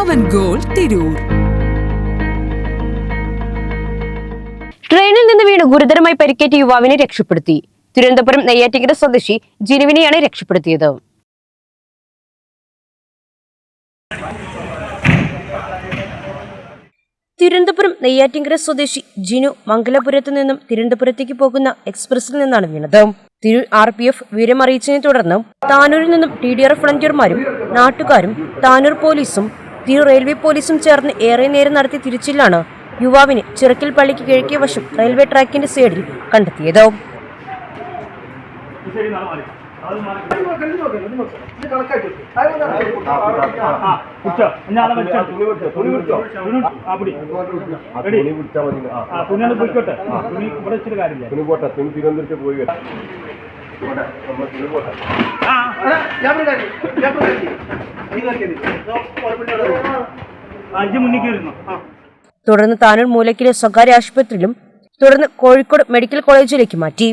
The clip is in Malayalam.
പവൻ ഗോൾ തിരൂർ. ട്രെയിനിൽ നിന്ന് വീണ് ഗുരുതരമായി പരിക്കേറ്റ യുവാവിനെ രക്ഷപ്പെടുത്തി. തിരുവനന്തപുരം നെയ്യാറ്റിങ്കര സ്വദേശി ജിനുവിനെയാണ് രക്ഷപ്പെടുത്തിയത്. തിരുവനന്തപുരം നെയ്യാറ്റിങ്കര സ്വദേശി ജിനു മംഗലപുരത്ത് നിന്നും തിരുവനന്തപുരത്തേക്ക് പോകുന്ന എക്സ്പ്രസിൽ നിന്നാണ് വീണത്. തിരു ആർ പി എഫ് വിവരമറിയിച്ചതിനെ തുടർന്ന് താനൂരിൽ നിന്നും ടി ഡി ആർ വളണ്ടിയർമാരും നാട്ടുകാരും താനൂർ പോലീസും തിരു റെയിൽവേ പോലീസും ചേർന്ന് ഏറെ നേരം നടത്തിയ തിരിച്ചിലാണ് യുവാവിനെ ചിറക്കിൽ പള്ളിക്ക് കിഴക്കേ വശം റെയിൽവേ ട്രാക്കിന്റെ സൈഡിൽ കണ്ടെത്തിയത് തുണി പോട്ടെ തുണി തിരുവനന്തപുരത്ത് പോയി തുടർന്ന് താനൂർ മൂലക്കിലെ സ്വകാര്യ ആശുപത്രിയിലും തുടർന്ന് കോഴിക്കോട് മെഡിക്കൽ കോളേജിലേക്ക് മാറ്റി.